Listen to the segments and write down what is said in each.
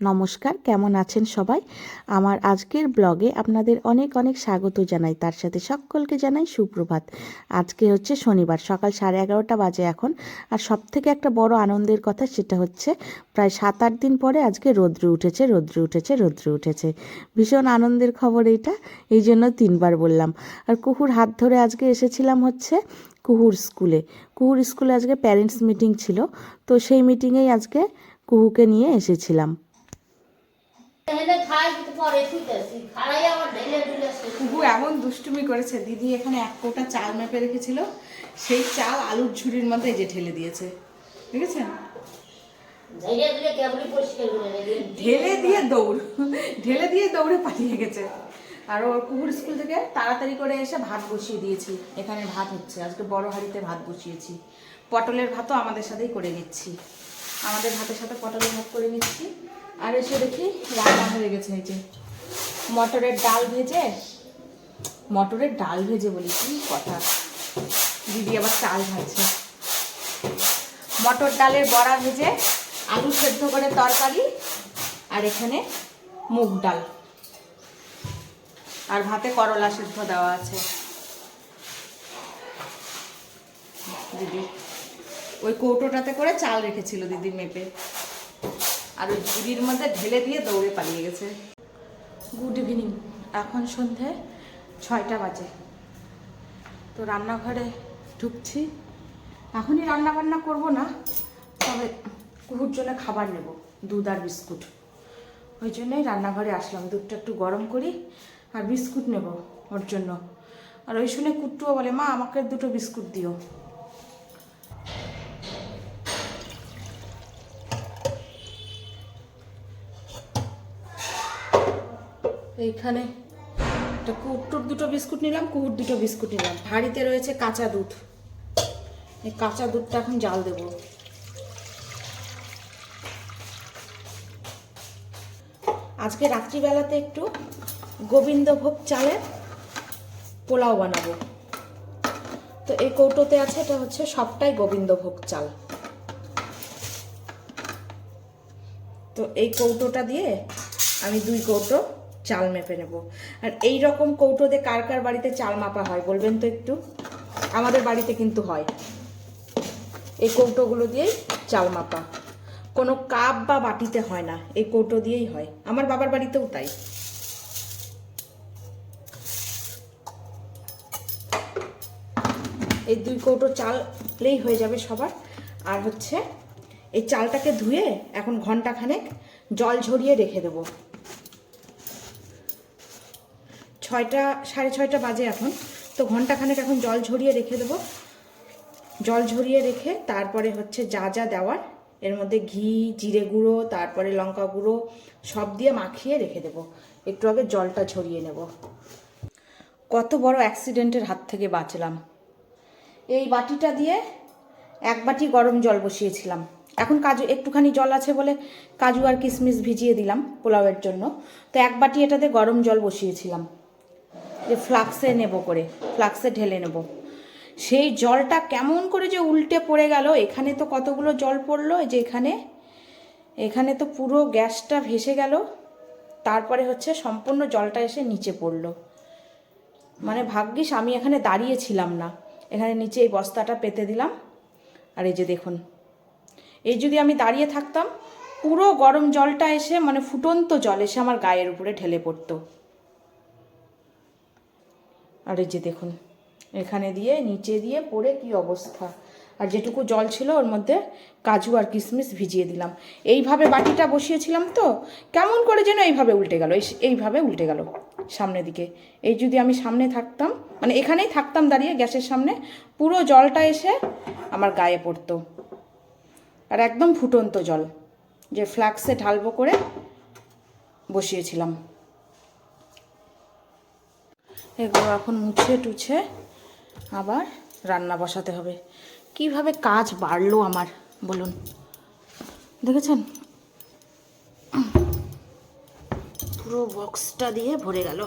নমস্কার, কেমন আছেন সবাই? আমার আজকের ব্লগে আপনাদের অনেক অনেক স্বাগত জানাই। তার সাথে সকলকে জানাই সুপ্রভাত। আজকে হচ্ছে শনিবার, সকাল সাড়ে এগারোটা বাজে এখন। আর সব থেকে একটা বড় আনন্দের কথা সেটা হচ্ছে, প্রায় সাত আট দিন পরে আজকে রৌদ্র উঠেছে রৌদ্র উঠেছে রৌদ্র উঠেছে। ভীষণ আনন্দের খবর এইটা, এই জন্য তিনবার বললাম। আর কুকুর হাত ধরে আজকে এসেছিলাম হচ্ছে কুহুর স্কুলে। কুহুর স্কুলে আজকে প্যারেন্টস মিটিং ছিল, তো সেই মিটিংয়েই আজকে কুহুকে নিয়ে এসেছিলাম। কুকু এমন দুষ্টুমি করেছে দিদি এখানে এক কোটা চাল মেপে রেখেছিল সেই চাল আলুর ঝুড়ির মধ্যে যে ঢেলে দিয়েছে। দেখেছেন? ঢেলে দিয়ে দৌড় ঢেলে দিয়ে দৌড়ে পালিয়ে গেছে। আর ওর কুকুর স্কুল থেকে তাড়াতাড়ি করে এসে ভাত বসিয়ে দিয়েছি। এখানে ভাত হচ্ছে আজকে বড় হাঁড়িতে ভাত বসিয়েছি। পটলের ভাতও আমাদের সাথেই করে নিচ্ছি। আমাদের ভাতের সাথে পটলের ভাত করে নিচ্ছি। আর এসে দেখি রান্না হয়ে গেছে এই যে। মটরের ডাল ভেজে, মটরের ডাল ভেজে বলি, কি কথা। দিদি আবার চাল ভাজছে। মটর ডালের বড়া ভেজে, আলু সেদ্ধ করে তরকারি, আর এখানে মুগ ডাল। আর ভাতে করলা সেদ্ধ দেওয়া আছে। দিদি। ওই কৌটোটাতে করে চাল রেখেছিল দিদি মেপে। আর ওই ঝুড়ির মধ্যে ঢেলে দিয়ে দৌড়ে পালিয়ে গেছে। Good evening. এখন সন্ধে ছয়টা বাজে। তো রান্নাঘরে ঢুকছি। এখনই রান্না বান্না করব না, তবে কুকুর জন্য খাবার নেব, দুধ আর বিস্কুট। ওই জন্যই রান্নাঘরে আসলাম, দুধটা একটু গরম করি আর বিস্কুট নেব ওর জন্য। আর ওই শুনে কুট্টুও বলে, মা, আমাকে দুটো বিস্কুট দিও। এইখানে একটা কুট্টুর দুটো বিস্কুট নিলাম কুকুর দুটো বিস্কুট নিলাম। হাঁড়িতে রয়েছে কাঁচা দুধ। এই কাঁচা দুধটা এখন জাল দেব। আজকে রাত্রিবেলাতে একটু গোবিন্দভোগ চালের পোলাও বানাবো। তো এই কৌটোতে আছে, এটা হচ্ছে সবটাই গোবিন্দভোগ চাল। তো এই কৌটোটা দিয়ে আমি দুই কৌটো চাল মেপে নেব। আর এই রকম কৌটোতে কার কার বাড়িতে চাল মাপা হয় বলবেন তো একটু? আমাদের বাড়িতে কিন্তু হয়। এই কৌটোগুলো দিয়েই চাল মাপা। কোনো কাপ বা বাটিতে হয় না, এই কৌটো দিয়েই হয়। আমার বাবার বাড়িতেও তাই। এই দুই কৌটো চাললেই হয়ে যাবে সবার। আর হচ্ছে এই চালটাকে ধুয়ে এখন ঘন্টাখানেক জল ঝরিয়ে রেখে দেবো। ছয়টা, সাড়ে ছয়টা বাজে এখন। তো ঘন্টাখানেক এখন জল ঝরিয়ে রেখে দেবো। জল ঝরিয়ে রেখে তারপরে হচ্ছে যা যা দেওয়ার, এর মধ্যে ঘি, জিরে গুঁড়ো, তারপরে লঙ্কা গুঁড়ো, সব দিয়ে মাখিয়ে রেখে দেবো। একটু আগে জলটা ঝরিয়ে নেব। কত বড় অ্যাক্সিডেন্টের হাত থেকে বাঁচলাম। এই বাটিটা দিয়ে এক বাটি গরম জল বসিয়েছিলাম। এখন কাজু, একটুখানি জল আছে বলে কাজু আর কিশমিশ ভিজিয়ে দিলাম পোলাওয়ের জন্য। তো এক বাটি এটাতে গরম জল বসিয়েছিলাম। যে ফ্লাক্সে নেব করে, ফ্লাক্সে ঢেলে নেব। সেই জলটা কেমন করে যে উল্টে পড়ে গেল, এখানে তো কতগুলো জল পড়ল যে এখানে এখানে তো পুরো গ্যাসটা ভেসে গেল, তারপরে হচ্ছে সম্পূর্ণ জলটা এসে নিচে পড়ল। মানে ভাগ্যিস আমি এখানে দাঁড়িয়েছিলাম না, এখানে নিচে এই বস্তাটা পেতে দিলাম। আর এই যে দেখুন, এই যদি আমি দাঁড়িয়ে থাকতাম, পুরো গরম জলটা এসে মানে ফুটন্ত জল এসে আমার গায়ের উপরে ঢেলে পড়তো। আর এই যে দেখুন, এখানে দিয়ে নিচে দিয়ে পড়ে কি অবস্থা। আর যেটুকু জল ছিল ওর মধ্যে কাজু আর কিশমিশ ভিজিয়ে দিলাম। এইভাবে বাটিটা বসিয়েছিলাম তো, কেমন করে যেন এইভাবে উল্টে গেল এইভাবে উল্টে গেল সামনের দিকে। এই যদি আমি সামনে থাকতাম মানে এখানেই থাকতাম দাঁড়িয়ে গ্যাসের সামনে, পুরো জলটা এসে আমার গায়ে পড়তো। আর একদম ফুটন্ত জল, যে ফ্লাক্সে ঢালবো করে বসিয়েছিলাম। এগুলো এখন মুছে টুছে আবার রান্না বসাতে হবে। কীভাবে কাজ বাড়লো আমার, বলুন। দেখেছেন? পুরো বক্সটা দিয়ে ভরে গেল।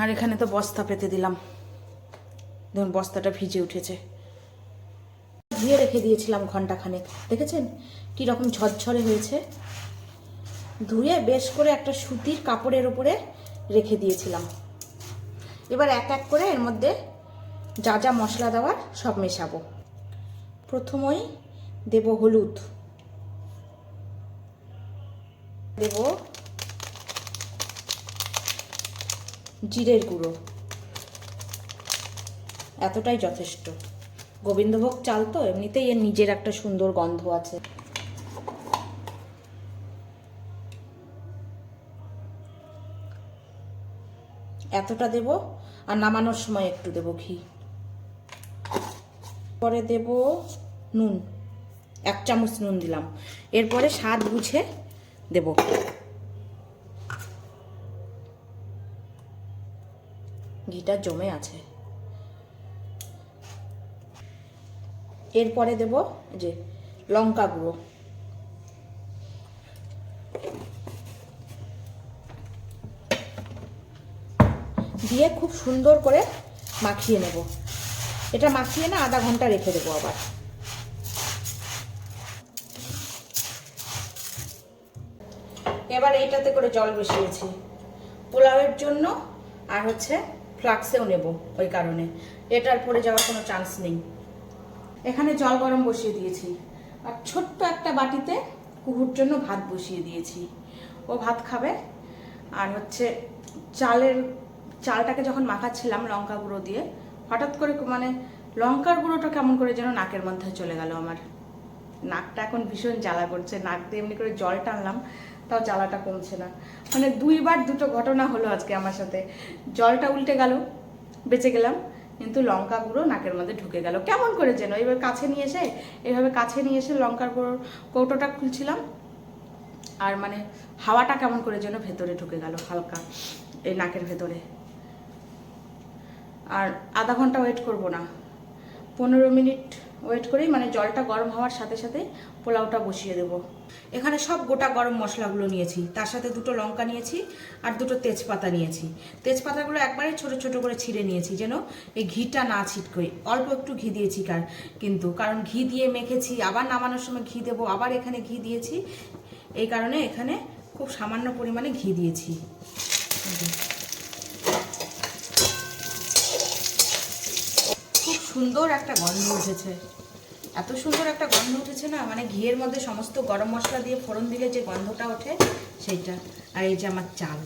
আর এখানে তো বস্তা পেতে দিলাম। দেখুন, বস্তাটা ভিজে উঠেছে। ধুয়ে রেখে দিয়েছিলাম ঘন্টাখানেক দেখেছেন? কি রকম ঝরঝরে হয়েছে? ধুয়ে বেশ করে একটা সুতির কাপড়ের উপরে রেখে দিয়েছিলাম। এবার এক এক করে এর মধ্যে যা যা মশলা দেওয়ার সব মেশাবো। প্রথমেই দেব হলুদ। দেব জিরের গুঁড়ো। এতটাই যথেষ্ট। গোবিন্দভোগ চাল তো, এমনিতেই এর নিজের একটা সুন্দর গন্ধ আছে। এতটা দেব, আর নামানোর সময় একটু দেব ঘি। পরে দেব নুন, এক চামচ নুন দিলাম। এরপরে স্বাদ বুঝে দেব। ঘিটা জমে আছে। এরপরে দেব যে লঙ্কা গুঁড়ো। দিয়ে খুব সুন্দর করে মাখিয়ে নেব। এটা মাখিয়ে না আধা ঘণ্টা রেখে দেবো আবার। এবার এইটাতে করে জল বসিয়েছি। পোলাওয়ের জন্য আর হচ্ছে ফ্লাক্সেও নেব ওই কারণে। এটার পরে যাওয়ার কোনো চান্স নেই। এখানে জল গরম বসিয়ে দিয়েছি। আর ছোট্ট একটা বাটিতে কুকুর জন্য ভাত বসিয়ে দিয়েছি। ও ভাত খাবে। আর হচ্ছে চালের, চালটাকে যখন মাখাচ্ছিলাম লঙ্কা গুঁড়ো দিয়ে, হঠাৎ করে মানে লঙ্কার গুঁড়োটা কেমন করে যেন নাকের মধ্যে চলে গেল আমার। নাকটা এখন ভীষণ জ্বালা করছে। নাক দিয়ে এমনি করে জল টানলাম, তাও জ্বালাটা কমছে না। মানে দুইবার দুটো ঘটনা হলো আজকে আমার সাথে। জলটা উল্টে গেল, বেঁচে গেলাম। কিন্তু লঙ্কা গুঁড়ো নাকের মধ্যে ঢুকে গেল। কেমন করে যেন? এবার কাছে নিয়ে এসে, এভাবে কাছে নিয়ে এসে লঙ্কার কৌটোটা খুলছিলাম। আর মানে হাওয়াটা কেমন করে যেন ভেতরে ঢুকে গেল, হালকা, এই নাকের ভেতরে। আর আধা ঘণ্টা ওয়েট করব না। পনেরো মিনিট ওয়েট করেই মানে জলটা গরম হওয়ার সাথে সাথে পোলাওটা বসিয়ে দেব। এখানে সব গোটা গরম মশলাগুলো নিয়েছি। তার সাথে দুটো লঙ্কা নিয়েছি আর দুটো তেজপাতা নিয়েছি। তেজপাতাগুলো একবারে ছোট ছোট করে ছিঁড়ে নিয়েছি যেন এই ঘিটা না ছিটকই অল্প একটু ঘি দিয়েছি কার, কিন্তু কারণ ঘি দিয়ে মেখেছি, আবার নামানোর সময় ঘি দেবো, আবার এখানে ঘি দিয়েছি। এই কারণে এখানে খুব সামান্য পরিমাণে ঘি দিয়েছি খুব সুন্দর একটা গন্ধ উঠেছে। এত সুন্দর একটা গন্ধ উঠেছে না মানে ঘিয়ের মধ্যে সমস্ত গরম মশলা দিয়ে ফোড়ন দিলে যে গন্ধটা ওঠে, সেইটা। আর এই যে আমার চাল।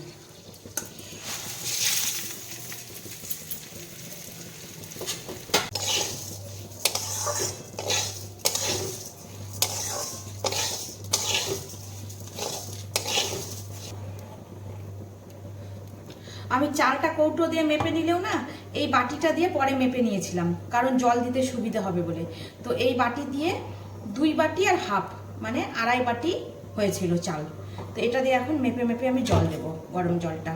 আমি চালটা কৌটো দিয়ে মেপে নিলেও না এই বাটিটা দিয়ে পরে মেপে নিয়েছিলাম, কারণ জল দিতে সুবিধা হবে বলে। তো এই বাটি দিয়ে দুই বাটি আর হাফ মানে আড়াই বাটি হয়েছিল চাল। তো এটা দিয়ে এখন মেপে মেপে আমি জল দেব, গরম জলটা।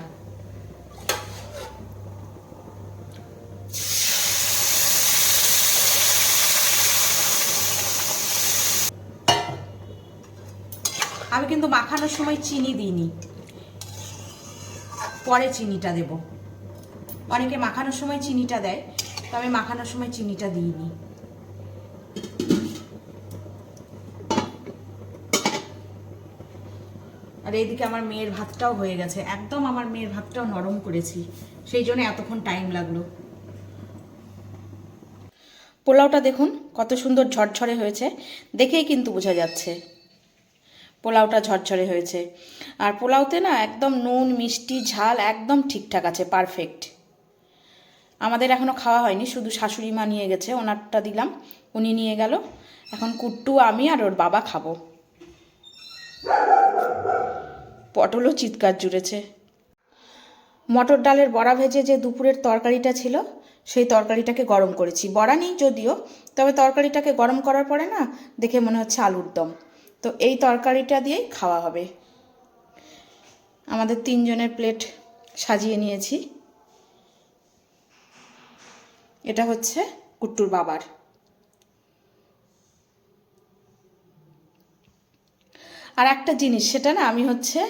আমি কিন্তু মাখানোর সময় চিনি দিইনি। পরে চিনিটা দেব। অনেকে মাখানোর সময় চিনিটা দেয়, তো আমি মাখানোর সময় চিনিটা দিইনি আর এইদিকে আমার মেয়ের ভাতটাও হয়ে গেছে। একদম আমার মেয়ের ভাতটাও নরম করেছি। সেই জন্য এতক্ষণ টাইম লাগল। পোলাওটা দেখুন, কত সুন্দর ঝরঝরে হয়েছে। দেখেই কিন্তু বোঝা যাচ্ছে। পোলাওটা ঝরঝরে হয়েছে। আর পোলাওতে না একদম নুন, মিষ্টি, ঝাল একদম ঠিকঠাক আছে পারফেক্ট আমাদের এখনও খাওয়া হয়নি, শুধু শাশুড়ি মা নিয়ে গেছে, ওনারটা দিলাম, উনি নিয়ে গেল। এখন কুট্টু, আমি আর ওর বাবা খাব। পটলও চিৎকার জুড়েছে। মটর ডালের বড়া ভেজে যে দুপুরের তরকারিটা ছিল, সেই তরকারিটাকে গরম করেছি। বড়া নেই যদিও, তবে তরকারিটাকে গরম করার পরে না, দেখে মনে হচ্ছে আলুর দম। তো এই তরকারিটা দিয়েই খাওয়া হবে। আমাদের তিনজনের প্লেট সাজিয়ে নিয়েছি। এটা হচ্ছে কুট্টুর বাবার। আর একটা জিনিস, সেটা না আমি হচ্ছে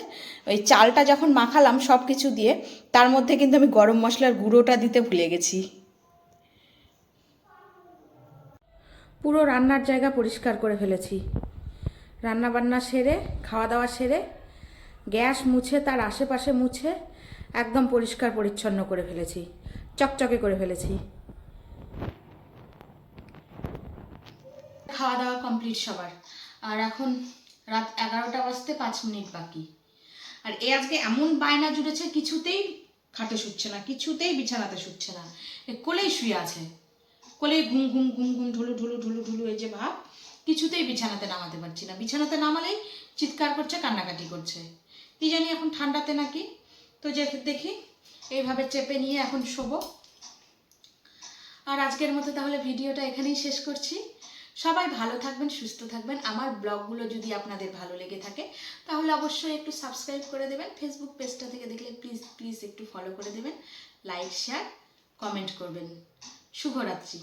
ওই চালটা যখন মাখালাম সব কিছু দিয়ে, তার মধ্যে কিন্তু আমি গরম মশলার গুঁড়োটা দিতে ভুলে গেছি। পুরো রান্নার জায়গা পরিষ্কার করে ফেলেছি। রান্না বান্না সেরে খাওয়া দাওয়া সেরে, গ্যাস মুছে, তার আশেপাশে মুছে, একদম পরিষ্কার পরিচ্ছন্ন করে ফেলেছি। চকচকে করে ফেলেছি। খাওয়া দাওয়া কমপ্লিট সবার। আর এখন রাত এগারোটা বাজতে পাঁচ মিনিট বাকি। আর এ আজকে এমন বায়না জুড়েছে, কিছুতেই খাটে শুচ্ছে না, কিছুতেই বিছানাতে শুচ্ছে না। কোলেই শুয়ে আছে। কোলেই ঘুম ঘুম ঘুম ঘুম, ঢুলু ঢুলু ঢুলু ঢুলু, এই যে ভাব, কিছুতেই বিছানাতে নামাতে পারছি না। বিছানাতে নামালেই চিৎকার করছে, কান্নাকাটি করছে। কি জানি এখন ঠান্ডাতে নাকি? তো যে দেখি, এইভাবে চেপে নিয়ে এখন শোবো। আর আজকের মতো তাহলে ভিডিওটা এখানেই শেষ করছি। সবাই ভালো থাকবেন, সুস্থ থাকবেন। আমার ব্লগগুলো যদি আপনাদের ভালো লেগে থাকে, তাহলে অবশ্যই একটু সাবস্ক্রাইব করে দেবেন। ফেসবুক পেজটা থেকে দেখলে প্লিজ প্লিজ একটু ফলো করে দেবেন। লাইক শেয়ার কমেন্ট করবেন। শুভরাত্রি।